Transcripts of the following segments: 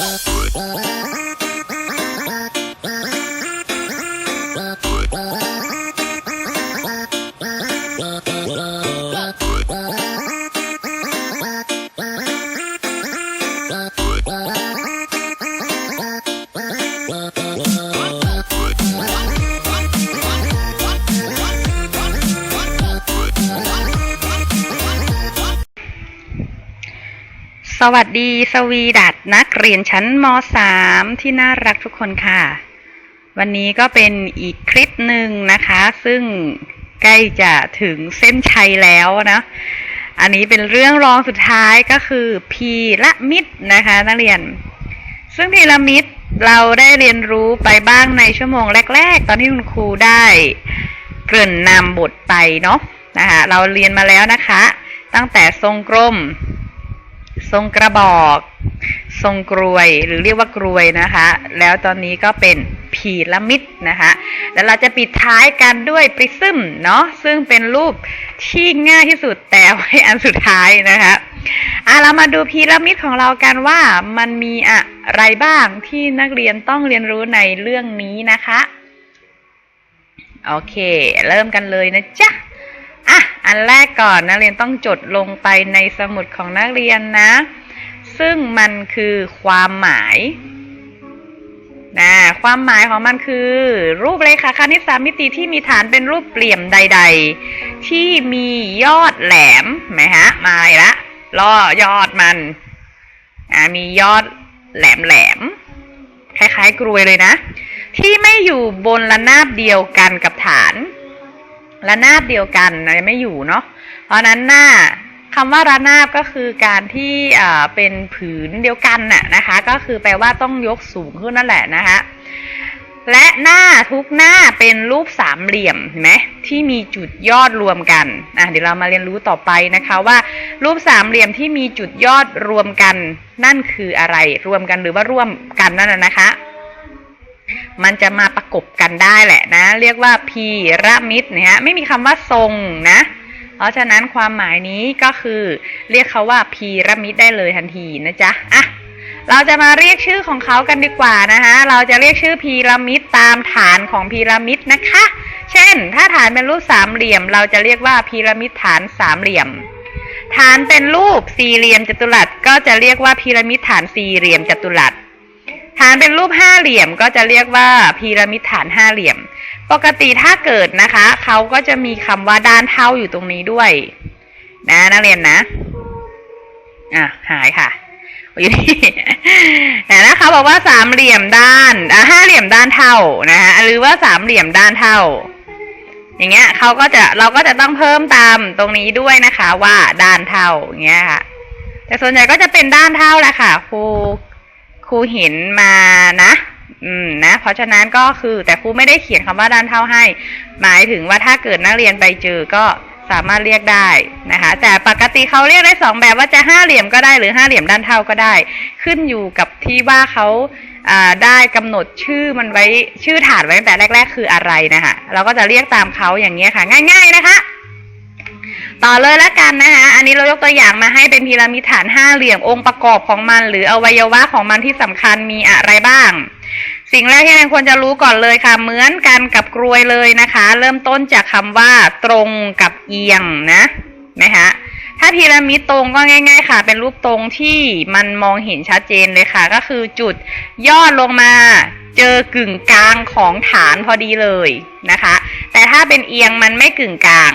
Oh, วัสดีสวีดัตนักเรียนชั้นม .3 ที่น่ารักทุกคนค่ะ วันนี้ก็เป็นอีกคลิปหนึ่งนะคะ ซึ่งใกล้จะถึงเส้นชัยแล้วนะ อันนี้เป็นเรื่องรองสุดท้ายก็คือพีระมิดนะคะ นักเรียน ซึ่งพีระมิดเราได้เรียนรู้ไปบ้างในชั่วโมงแรก ๆ ตอนที่คุณครูได้เกริ่นนำบทไปเนาะนะคะเราเรียนมาแล้วนะคะ ตั้งแต่ทรงกลม ทรงกระบอก ทรงกรวยหรือเรียกว่ากรวยนะคะ แล้วตอนนี้ก็เป็นพีระมิดนะคะ แล้วเราจะปิดท้ายกันด้วยปริซึมเนาะซึ่งเป็นรูปที่ง่ายที่สุดแต่ไว้อันสุดท้ายนะคะอะเรามาดูพีระมิดของเรากันว่ามันมีอะไรบ้างที่นักเรียนต้องเรียนรู้ในเรื่องนี้นะคะ โอเค เริ่มกันเลยนะจ๊ะ อะ อันแรกก่อนนักเรียนต้องจดลงไปในสมุดของนักเรียนนะ ซึ่งมันคือความหมายนะความหมายของมันคือ รูปเลขาคณิตสามมิติที่มีฐานเป็นรูปเปลี่ยมใด ๆ ที่มียอดแหลมไหมฮะ มาอีกละล่อยอดมันอ่ามียอดแหลมๆคล้ายๆกรวยเลยนะ ที่ไม่อยู่บนระนาบเดียวกันกับฐาน ระนาบเดียวกันนะไม่อยู่เนาะเพราะนั้นหน้าคำว่าระนาบก็คือการที่เป็นผืนเดียวกันน่ะนะคะ ก็คือแปลว่าต้องยกสูงขึ้นนั่นแหละนะคะและหน้าทุกหน้าเป็นรูปสามเหลี่ยมเห็นไหมที่มีจุดยอดรวมกันอะเดี๋ยวเรามาเรียนรู้ต่อไปนะคะว่า รูปสามเหลี่ยมที่มีจุดยอดรวมกัน นั่นคืออะไรรวมกันหรือว่าร่วมกันนั่นนะคะ มันจะมาประกบกันได้แหละนะ เรียกว่าพีระมิดนะฮะไม่มีคำว่าทรงนะ เพราะฉะนั้นความหมายนี้ก็คือเรียกเขาว่าพีระมิดได้เลยทันทีนะจ๊ะอะเราจะมาเรียกชื่อของเขากันดีกว่านะคะเราจะเรียกชื่อพีระมิดตามฐานของพีระมิดนะคะ เช่น ถ้าฐานเป็นรูปสามเหลี่ยม เราจะเรียกว่าพีระมิดฐานสามเหลี่ยม ฐานเป็นรูปสี่เหลี่ยมจัตุรัสก็จะเรียกว่าพีระมิดฐานสี่เหลี่ยมจัตุรัส ฐานเป็นรูปห้าเหลี่ยมก็จะเรียกว่าพีระมิดฐานห้าเหลี่ยม ปกติถ้าเกิดนะคะเขาก็จะมีคำว่าด้านเท่าอยู่ตรงนี้ด้วย นะนักเรียนนะ อะหายค่ะอยู่นี่แต่นะเขาบอกว่าสามเหลี่ยมด้านอะห้าเหลี่ยมด้านเท่านะฮะหรือว่าสามเหลี่ยมด้านเท่า อย่างเงี้ยเขาก็จะเราก็จะต้องเพิ่มตามตรงนี้ด้วยนะคะ ว่าด้านเท่าอย่างเงี้ยค่ะ แต่ส่วนใหญ่ก็จะเป็นด้านเท่าแหละค่ะครู ครูเห็นมานะ อืมนะ เพราะฉะนั้นก็คือแต่ครูไม่ได้เขียนคำว่าด้านเท่าให้ หมายถึงว่าถ้าเกิดนักเรียนไปเจอก็สามารถเรียกได้นะคะ แต่ปกติเขาเรียกได้สองแบบว่าจะห้าเหลี่ยมก็ได้หรือห้าเหลี่ยมด้านเท่าก็ได้ ขึ้นอยู่กับที่ว่าเขาอ่าได้กำหนดชื่อมันไว้ชื่อฐานไว้ตั้งแต่แรก ๆ คืออะไรนะคะเราก็จะเรียกตามเขาอย่างเงี้ยค่ะ ง่าย ๆ นะคะ ต่อเลยแล้วกันนะคะอันนี้เรายกตัวอย่างมาให้เป็นพีระมิดฐานห้าเหลี่ยมองค์ประกอบของมัน หรืออวัยวะของมันที่สำคัญมีอะไรบ้าง สิ่งแรกที่นักควรจะรู้ก่อนเลยค่ะ เหมือนกันกับกรวยเลยนะคะ เริ่มต้นจากคำว่า ตรงกับเอียงนะนะคะถ้าพีระมิดตรงก็ง่าย ๆ ค่ะ เป็นรูปตรงที่มันมองเห็นชัดเจนเลยค่ะ ก็คือจุดย่อลงมาเจอกึ่งกลางของฐานพอดีเลยนะคะ แต่ถ้าเป็นเอียงมันไม่กึ่งกลาง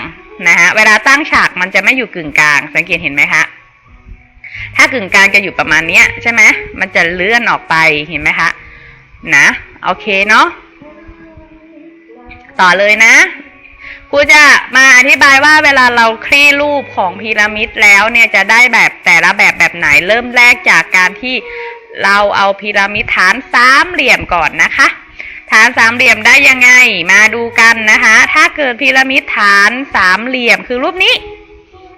นะคะเวลาตั้งฉากมันจะไม่อยู่กึ่งกลาง สังเกตเห็นไหมคะถ้ากึ่งกลางจะอยู่ประมาณเนี้ยใช่ไหมมันจะเลื่อนออกไปเห็นไหมคะนะโอเคเนาะต่อเลยนะครูจะมาอธิบายว่าเวลาเราคลี่รูปของพีระมิดแล้วเนี่ยจะได้แบบแต่ละแบบแบบไหนเริ่มแรกจากการที่เราเอาพีระมิดฐานสามเหลี่ยมก่อนนะคะ ฐานสามเหลี่ยมได้ยังไง มาดูกันนะคะ ถ้าเกิดพีระมิดฐานสามเหลี่ยมคือรูปนี้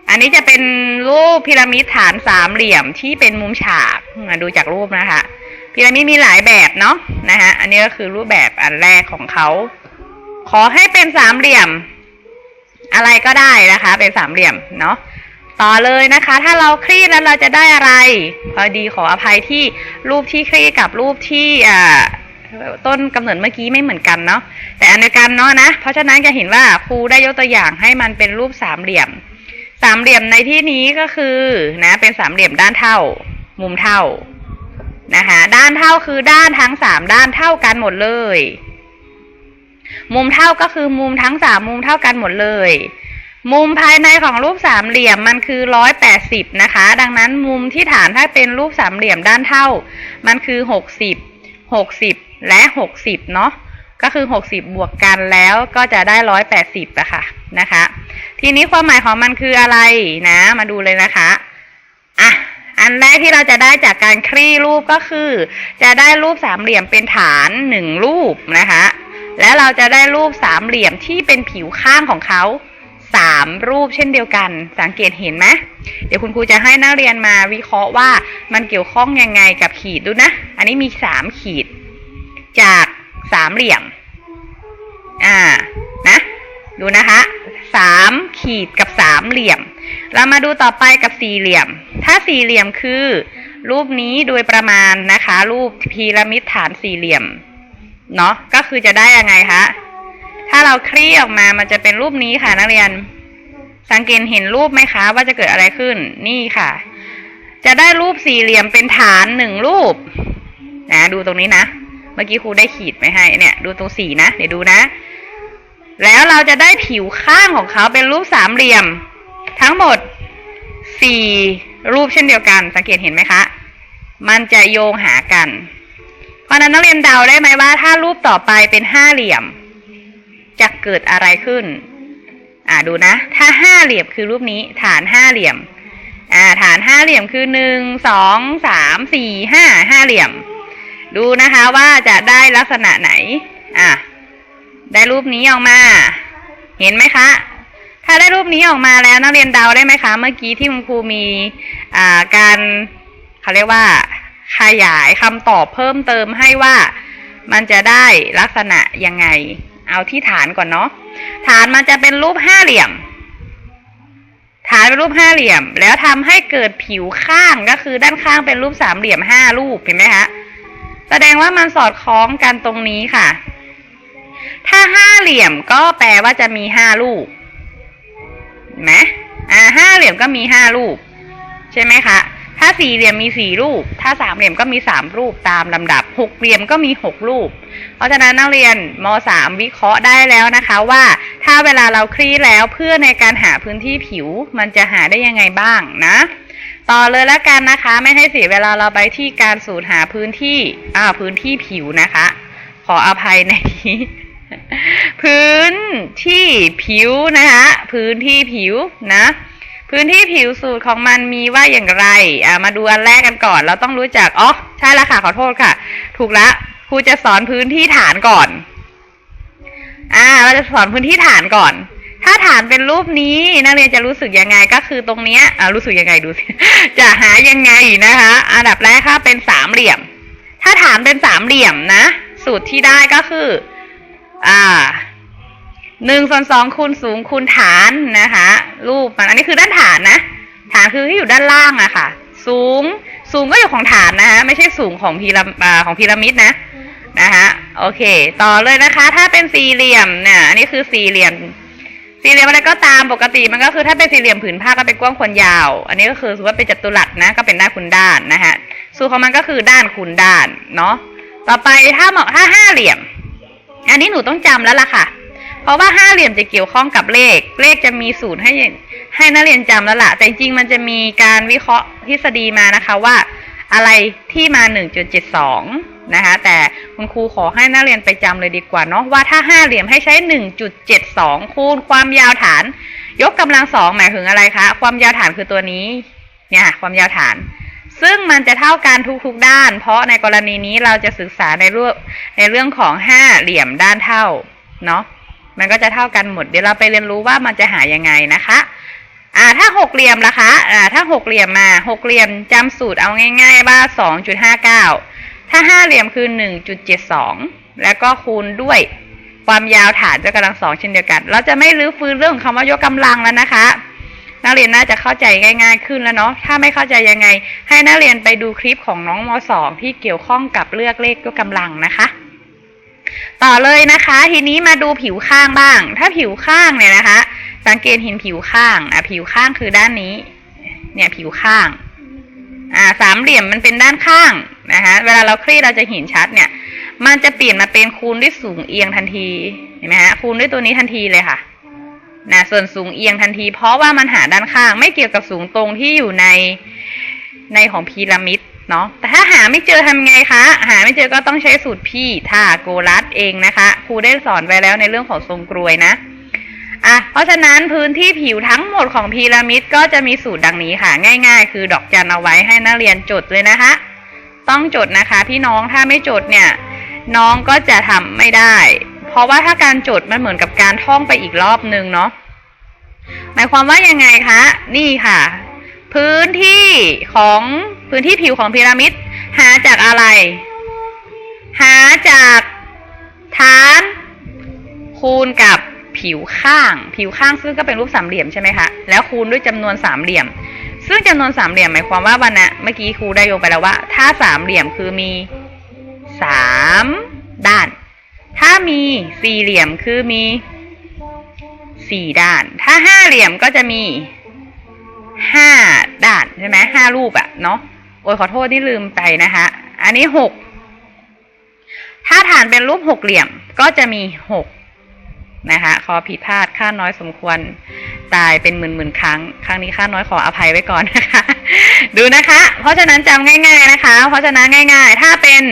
อันนี้จะเป็นรูปพีระมิดฐานสามเหลี่ยมที่เป็นมุมฉากมาดูจากรูปนะคะ พีระมิดมีหลายแบบเนาะนะฮะอันนี้ก็คือรูปแบบอันแรกของเขา ขอให้เป็นสามเหลี่ยม อะไรก็ได้นะคะ เป็นสามเหลี่ยมเนาะต่อเลยนะคะ ถ้าเราคลี่แล้วเราจะได้อะไร พอดีขออภัยที่รูปที่คลี่กับรูปที่อ่า ต้นกำเนิดเมื่อกี้ไม่เหมือนกันเนาะแต่อันเดียวกันเนาะนะ เพราะฉะนั้นจะเห็นว่าครูได้ยกตัวอย่างให้มันเป็นรูปสามเหลี่ยม สามเหลี่ยมในที่นี้ก็คือนะ เป็นสามเหลี่ยมด้านเท่า มุมเท่านะคะด้านเท่าคือด้านทั้งสามด้านเท่ากันหมดเลย มุมเท่าก็คือมุมทั้งสามมุมเท่ากันหมดเลย มุมภายในของรูปสามเหลี่ยมมันคือร้อยแปดสิบนะคะ ดังนั้นมุมที่ฐานถ้าเป็นรูปสามเหลี่ยมด้านเท่า มันคือหกสิบหกสิบ และหกสิบเนาะก็คือหกสิบบวกกันแล้วก็จะได้ร้อยแปดสิบอะค่ะนะคะ ทีนี้ความหมายของมันคืออะไรนะ มาดูเลยนะคะอะอันแรกที่เราจะได้จากการคลี่รูปก็คือ จะได้รูปสามเหลี่ยมเป็นฐานหนึ่งรูปนะคะและเราจะได้รูปสามเหลี่ยมที่เป็นผิวข้างของเขาสามรูปเช่นเดียวกัน สังเกตเห็นไหมเดี๋ยวคุณครูจะให้นักเรียนมาวิเคราะห์ว่ามันเกี่ยวข้องยังไงกับขีดดูนะ อันนี้มีสามขีด จากสามเหลี่ยม อ่า นะ ดูนะคะสามขีดกับสามเหลี่ยม เรามาดูต่อไปกับสี่เหลี่ยม ถ้าสี่เหลี่ยมคือ รูปนี้โดยประมาณนะคะ รูปพีระมิดฐานสี่เหลี่ยม เนาะก็คือจะได้ยังไงคะ ถ้าเราคลี่ออกมา มันจะเป็นรูปนี้ค่ะนักเรียน สังเกตเห็นรูปไหมคะ ว่าจะเกิดอะไรขึ้น นี่ค่ะ จะได้รูปสี่เหลี่ยมเป็นฐานหนึ่งรูป นะ ดูตรงนี้นะ เมื่อกี้ครูได้ขีดไว้ให้เนี่ย ดูตรงสีนะ เดี๋ยวดูนะ แล้วเราจะได้ผิวข้างของเขาเป็นรูปสามเหลี่ยม ทั้งหมดสี่รูปเช่นเดียวกัน สังเกตเห็นไหมคะ มันจะโยงหากัน เพราะฉะนั้นนักเรียนเดาได้ไหมว่า ถ้ารูปต่อไปเป็นห้าเหลี่ยม จะเกิดอะไรขึ้น อ่าดูนะ ถ้าห้าเหลี่ยมคือรูปนี้ ฐานห้าเหลี่ยม อ่า ฐานห้าเหลี่ยมคือหนึ่งสองสามสี่ห้าห้าเหลี่ยม ดูนะคะว่าจะได้ลักษณะไหน อะ ได้รูปนี้ออกมา เห็นไหมคะ ถ้าได้รูปนี้ออกมาแล้วนักเรียนเดาได้ไหมคะ เมื่อกี้ที่คุณครูมีอ่าการเขาเรียกว่า ขยายคำตอบเพิ่มเติมให้ว่ามันจะได้ลักษณะยังไง เอาที่ฐานก่อนเนาะ ฐานมันจะเป็นรูปห้าเหลี่ยม ฐานเป็นรูปห้าเหลี่ยม แล้วทำให้เกิดผิวข้างก็คือด้านข้างเป็นรูปสามเหลี่ยมห้ารูปเห็นไหมคะ แสดงว่ามันสอดคล้องกันตรงนี้ค่ะ ถ้าห้าเหลี่ยมก็แปลว่าจะมีห้าลูกไหมอ่าห้าเหลี่ยมก็มีห้าลูก ใช่ไหมคะ ถ้าสี่เหลี่ยมมีสี่ลูกถ้าสามเหลี่ยมก็มีสามรูปตามลำดับหกเหลี่ยมก็มีหกรูป เพราะฉะนั้นนักเรียนมสามวิเคราะห์ได้แล้วนะคะว่า ถ้าเวลาเราคลี่แล้วเพื่อในการหาพื้นที่ผิวมันจะหาได้ยังไงบ้างนะ ต่อเลยแล้วกันนะคะ ไม่ให้เสียเวลาเราไปที่การสูตรหาพื้นที่อ่าพื้นที่ผิวนะคะ ขออภัยในที่พื้นที่ผิวนะคะพื้นที่ผิวนะ พื้นที่ผิวสูตรของมันมีว่าอย่างไรอ่ามาดูอันแรกกันก่อน เราต้องรู้จักอ๋อใช่แล้วค่ะขอโทษค่ะ ถูกละครูจะสอนพื้นที่ฐานก่อน อ่า เราจะสอนพื้นที่ฐานก่อน ถ้าฐานเป็นรูปนี้นักเรียนจะรู้สึกยังไงก็คือตรงเนี้ยอ่ารู้สึกยังไงดูสิจะหายังไงนะคะ อันดับแรกค่ะเป็นสามเหลี่ยม ถ้าฐานเป็นสามเหลี่ยมนะ สูตรที่ได้ก็คือ อ่าหนึ่งส่วนสองคูณสูงคูณฐานนะคะ รูปมันอันนี้คือด้านฐานนะ ฐานคือที่อยู่ด้านล่างอะค่ะ สูงสูงก็อยู่ของฐานนะคะไม่ใช่สูงของพีระของพีระมิดนะนะคะโอเค ต่อเลยนะคะ ถ้าเป็นสี่เหลี่ยมเนี่ยอันนี้คือสี่เหลี่ยม สี่เหลี่ยมอะไรก็ตามปกติมันก็คือถ้าเป็นสี่เหลี่ยมผืนผ้าก็เป็นกว้างควรยาว อันนี้ก็คือสมมติว่าเป็นจัตุรัสนะก็เป็นด้านคูณด้านนะคะสูตรของมันก็คือด้านคูณด้านเนาะต่อไปถ้าเหมาะถ้าห้าเหลี่ยม อันนี้หนูต้องจำแล้วล่ะค่ะ เพราะว่าห้าเหลี่ยมจะเกี่ยวข้องกับเลข เลขจะมีสูตรให้ให้นักเรียนจำแล้วล่ะ แต่จริงมันจะมีการวิเคราะห์ทฤษฎีมานะคะว่า อะไรที่มา1.72น นะคะแต่คุณครูขอให้นักเรียนไปจำเลยดีกว่าเนาะว่าถ้าห้าเหลี่ยมให้ใช้ 1.72 คูณความยาวฐาน ยกกำลังสองหมายถึงอะไรคะความยาวฐานคือตัวนี้เนี่ยความยาวฐาน ซึ่งมันจะเท่ากันทุกๆด้าน เพราะในกรณีนี้เราจะศึกษาในเรื่องในเรื่องของห้าเหลี่ยมด้านเท่าเนาะมันก็จะเท่ากันหมดเดี๋ยวเราไปเรียนรู้ว่ามันจะหายังไงนะคะอ่าถ้าหกเหลี่ยมล่ะคะอ่าถ้าหกเหลี่ยมมาหกเหลี่ยมจำสูตรเอาง่าย ๆ ว่าสองจุดห้าเก้า ถ้าห้าเหลี่ยมคือหนึ่งจุดเจ็ดสองแล้วก็คูณด้วยความยาวฐานยกกำลังสองเช่นเดียวกัน เราจะไม่รื้อฟื้นเรื่องคำว่ายกกำลังแล้วนะคะ นักเรียนน่าจะเข้าใจง่ายๆขึ้นแล้วเนาะ ถ้าไม่เข้าใจยังไง ให้นักเรียนไปดูคลิปของน้องม .2 ที่เกี่ยวข้องกับเลือกเลขยกกำลังนะคะ ต่อเลยนะคะ ทีนี้มาดูผิวข้างบ้าง ถ้าผิวข้างเนี่ยนะคะ สังเกตเห็นผิวข้างอะผิวข้างคือด้านนี้ เนี่ยผิวข้าง อ่าสามเหลี่ยมมันเป็นด้านข้างนะคะ เวลาเราคลี่เราจะเห็นชัดเนี่ย มันจะเปลี่ยนมาเป็นคูณด้วยสูงเอียงทันทีเห็นไหมฮะคูณด้วยตัวนี้ทันทีเลยค่ะนะส่วนสูงเอียงทันที เพราะว่ามันหาด้านข้างไม่เกี่ยวกับสูงตรงที่อยู่ในในของพีระมิดเนาะแต่ถ้าหาไม่เจอทำไงคะ หาไม่เจอก็ต้องใช้สูตรพี่ทาโกรัสเองนะคะ ครูได้สอนไว้แล้วในเรื่องของทรงกรวยนะ อะ เพราะฉะนั้นพื้นที่ผิวทั้งหมดของพีระมิดก็จะมีสูตรดังนี้ค่ะ ง่าย ๆ คือดอกจันเอาไว้ให้นักเรียนจดเลยนะคะ ต้องจดนะคะ พี่น้องถ้าไม่จดเนี่ย น้องก็จะทำไม่ได้ เพราะว่าถ้าการจดมันเหมือนกับการท่องไปอีกรอบนึงเนาะหมายความว่ายังไงคะ นี่ค่ะ พื้นที่ของพื้นที่ผิวของพีระมิดหาจากอะไร หาจากฐานคูณกับ ผิวข้าง ผิวข้างซึ่งก็เป็นรูปสามเหลี่ยมใช่ไหมคะแล้วคูณด้วยจำนวนสามเหลี่ยม ซึ่งจำนวนสามเหลี่ยมหมายความว่าวันนะเมื่อกี้ครูได้โยงไปแล้วว่า ถ้าสามเหลี่ยมคือมีสามด้าน ถ้ามีสี่เหลี่ยมคือมีสี่ด้าน ถ้าห้าเหลี่ยมก็จะมีห้าด้านใช่ไหมห้ารูปอะเนาะโอ้ยขอโทษที่ลืมไปนะคะ อันนี้หกถ้าฐานเป็นรูปหกเหลี่ยมก็จะมีหก นะคะขอผิดพลาดค่าน้อยสมควรตายเป็นหมื่นหมื่นครั้ง ครั้งนี้ค่าน้อยขออภัยไว้ก่อนนะคะ ดูนะคะ เพราะฉะนั้นจำง่าย ๆนะคะ เพราะฉะนั้นง่าย ๆ ถ้าเป็น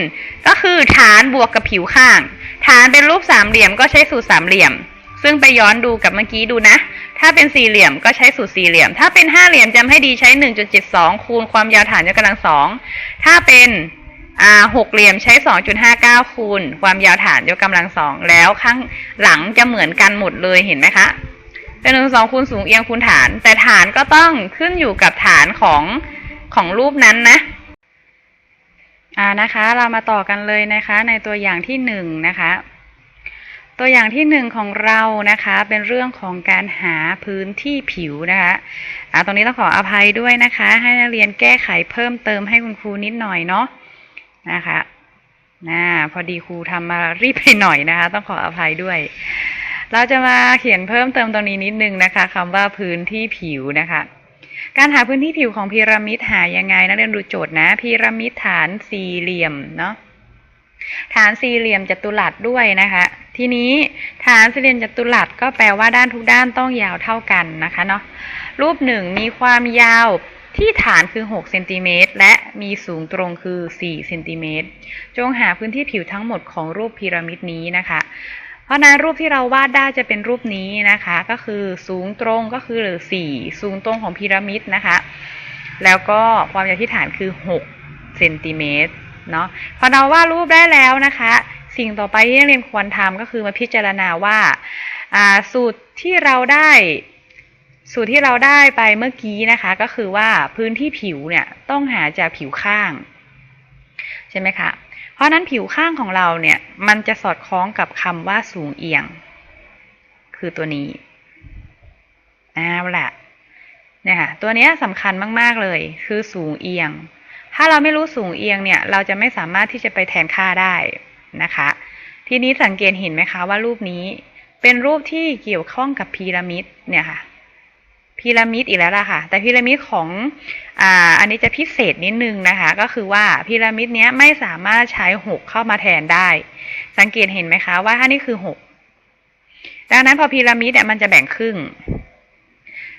ก็คือฐานบวกกับผิวข้าง ฐานเป็นรูปสามเหลี่ยมก็ใช้สูตรสามเหลี่ยม ซึ่งไปย้อนดูกับเมื่อกี้ดูนะ ถ้าเป็นสี่เหลี่ยมก็ใช้สูตรสี่เหลี่ยม ถ้าเป็นห้าเหลี่ยมจำให้ดีใช้1.72คูณความยาวฐานยกกำลังสองถ้าเป็น อ่าหกเหลี่ยมใช้2.59คูณ ความยาวฐานยกกำลังสองแล้วข้างหลังจะเหมือนกันหมดเลยเห็นไหมคะเป็นหนึ่งสองคูณสูงเอียงคูณฐาน แต่ฐานก็ต้องขึ้นอยู่กับฐานของของรูปนั้นนะอ่านะคะ เรามาต่อกันเลยนะคะ ในตัวอย่างที่หนึ่งนะคะ ตัวอย่างที่หนึ่งของเรานะคะ เป็นเรื่องของการหาพื้นที่ผิวนะคะอ่าตรงนี้ต้องขออภัยด้วยนะคะ ให้นักเรียนแก้ไขเพิ่มเติมให้คุณครูนิดหน่อยเนาะ นะคะนะพอดีครูทำมารีบไปหน่อยนะคะ ต้องขออภัยด้วย เราจะมาเขียนเพิ่มเติมตรงนี้นิดนึงนะคะคำว่าพื้นที่ผิวนะคะ การหาพื้นที่ผิวของพีระมิดหายังไงนักเรียนดูโจทย์นะพีระมิดฐานสี่เหลี่ยมเนาะฐานสี่เหลี่ยมจัตุรัสด้วยนะคะ ทีนี้ฐานสี่เหลี่ยมจัตุรัสก็แปลว่าด้านทุกด้านต้องยาวเท่ากันนะคะเนาะรูปหนึ่งมีความยาว ที่ฐานคือ6เซนติเมตรและมีสูงตรงคือ4เซนติเมตรจงหาพื้นที่ผิวทั้งหมดของรูปพีระมิดนี้นะคะ เพราะนั้นรูปที่เราวาดได้จะเป็นรูปนี้นะคะ ก็คือสูงตรงก็คือ4สูงตรงของพีระมิดนะคะ แล้วก็ความยาวที่ฐานคือ6เซนติเมตรเนาะพอเราวาดรูปได้แล้วนะคะ สิ่งต่อไปที่เรียนควรทำก็คือมาพิจารณาว่าสูตรที่เราได้ สูตรที่เราได้ไปเมื่อกี้นะคะ ก็คือว่าพื้นที่ผิวเนี่ยต้องหาจากผิวข้าง ใช่ไหมคะ เพราะนั้นผิวข้างของเราเนี่ย มันจะสอดคล้องกับคำว่าสูงเอียง คือตัวนี้เอาละเนี่ยค่ะตัวนี้สำคัญมาก ๆ เลย คือสูงเอียง ถ้าเราไม่รู้สูงเอียงเนี่ย เราจะไม่สามารถที่จะไปแทนค่าได้นะคะ ทีนี้สังเกตเห็นไหมคะว่ารูปนี้เป็นรูปที่เกี่ยวข้องกับพีระมิดเนี่ยค่ะ พีระมิดอีกแล้วล่ะค่ะ แต่พีระมิดของอ่าอันนี้จะพิเศษนิดนึงนะคะ ก็คือว่าพีระมิดเนี้ยไม่สามารถใช้หกเข้ามาแทนได้ สังเกตเห็นไหมคะว่าถ้านี่คือหกดังนั้นพอพีระมิดเนี่ยมันจะแบ่งครึ่ง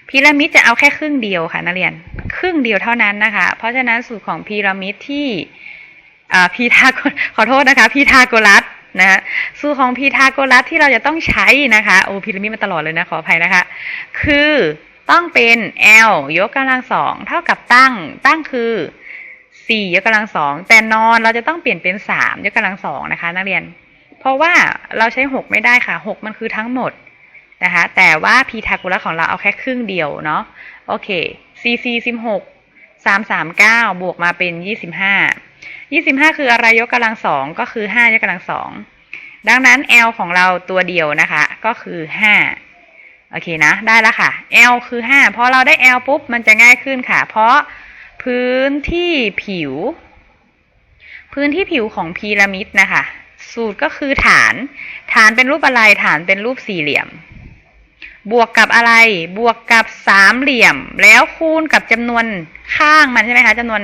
พีระมิดจะเอาแค่ครึ่งเดียวค่ะนักเรียน ครึ่งเดียวเท่านั้นนะคะ เพราะฉะนั้นสูตรของพีระมิดที่อ่าพีทาขอโทษนะคะพีทาโกรัสนะฮะสูตรของพีทาโกรัสที่เราจะต้องใช้นะคะโอ้พีระมิดมาตลอดเลยนะขออภัยนะคะ คือ ต้องเป็น L ยกกำลังสองเท่ากับตั้ง ตั้งคือ4ยกกำลังสองแต่นอนเราจะต้องเปลี่ยนเป็น3ยกกำลังสองนะคะ นักเรียน เพราะว่าเราใช้ 6 ไม่ได้ค่ะ 6 มันคือทั้งหมดนะคะ แต่ว่าพีทาโกรัสของเราเอาแค่ครึ่งเดียวเนาะโอเค CC 16 339 บวกมาเป็น 25 25 คืออะไรยกกำลังสองก็คือ 5 ยกกำลังสองดังนั้น L ของเราตัวเดียวนะคะ ก็คือ 5 โอเคนะ ได้แล้วค่ะ L คือ 5 พอเราได้ L ปุ๊บ มันจะง่ายขึ้นค่ะ เพราะพื้นที่ผิว พื้นที่ผิวของพีระมิดนะคะ สูตรก็คือฐาน ฐานเป็นรูปอะไร ฐานเป็นรูปสี่เหลี่ยม บวกกับอะไร บวกกับสามเหลี่ยม แล้วคูณกับจำนวนข้างมันใช่ไหมคะจำนวน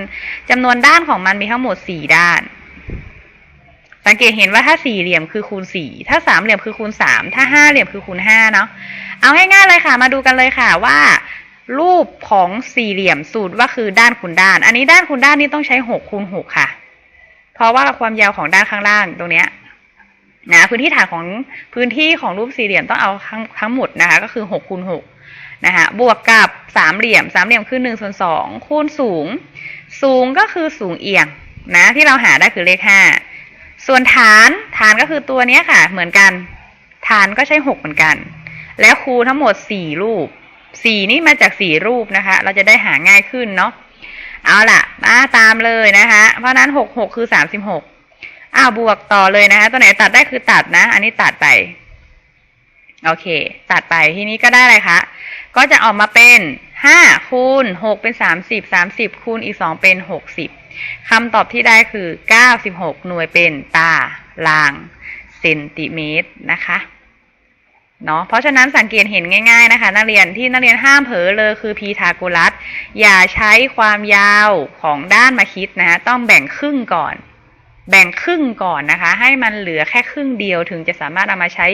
จำนวนด้านของมันมีทั้งหมดสี่ด้าน สังเกตเห็นว่าถ้าสี่เหลี่ยมคือคูณสี่ถ้าสามเหลี่ยมคือคูณสามถ้าห้าเหลี่ยมคือคูณห้าเนาะเอาให้ง่ายเลยค่ะ มาดูกันเลยค่ะว่า รูปของสี่เหลี่ยมสูตรว่าคือด้านคูณด้าน อันนี้ด้านคูณด้านนี่ต้องใช้หกคูณหกค่ะ เพราะว่าความยาวของด้านข้างล่างตรงเนี้ยนะพื้นที่ฐานของพื้นที่ของรูปสี่เหลี่ยมต้องเอาทั้งทั้งหมดนะคะ ก็คือหกคูณหกนะคะบวกกับสามเหลี่ยมสามเหลี่ยมคือหนึ่งส่วนสองคูณสูง สูงก็คือสูงเอียงนะ ที่เราหาได้คือเลขห้า ส่วนฐานฐานก็คือตัวเนี้ยค่ะ เหมือนกัน ฐานก็ใช้หกเหมือนกัน แล้วคูทั้งหมดสี่รูปสี่นี่มาจากสี่รูปนะคะ เราจะได้หาง่ายขึ้นเนาะเอาล่ะมาตามเลยนะคะ เพราะนั้นหกหกคือสามสิบหกอ้าวบวกต่อเลยนะคะ ตัวไหนตัดได้คือตัดนะ อันนี้ตัดไป โอเค ตัดไปทีนี้ก็ได้อะไรคะก็จะออกมาเป็นห้าคูณหกเป็นสามสิบสามสิบคูณอีกสองเป็นหกสิบ คำตอบที่ได้คือเก้าสิบหน่วยเป็นตารางเซนติเมตรนะคะเนาะเพราะฉะนั้นสังเกตเห็นง่าย ๆนะคะ นักเรียนที่นักเรียนห้ามเผลอเลยคือพีทาโกรัส อย่าใช้ความยาวของด้านมาคิดนะคะต้องแบ่งครึ่งก่อน แบ่งครึ่งก่อนนะคะ ให้มันเหลือแค่ครึ่งเดียวถึงจะสามารถเอามาใช้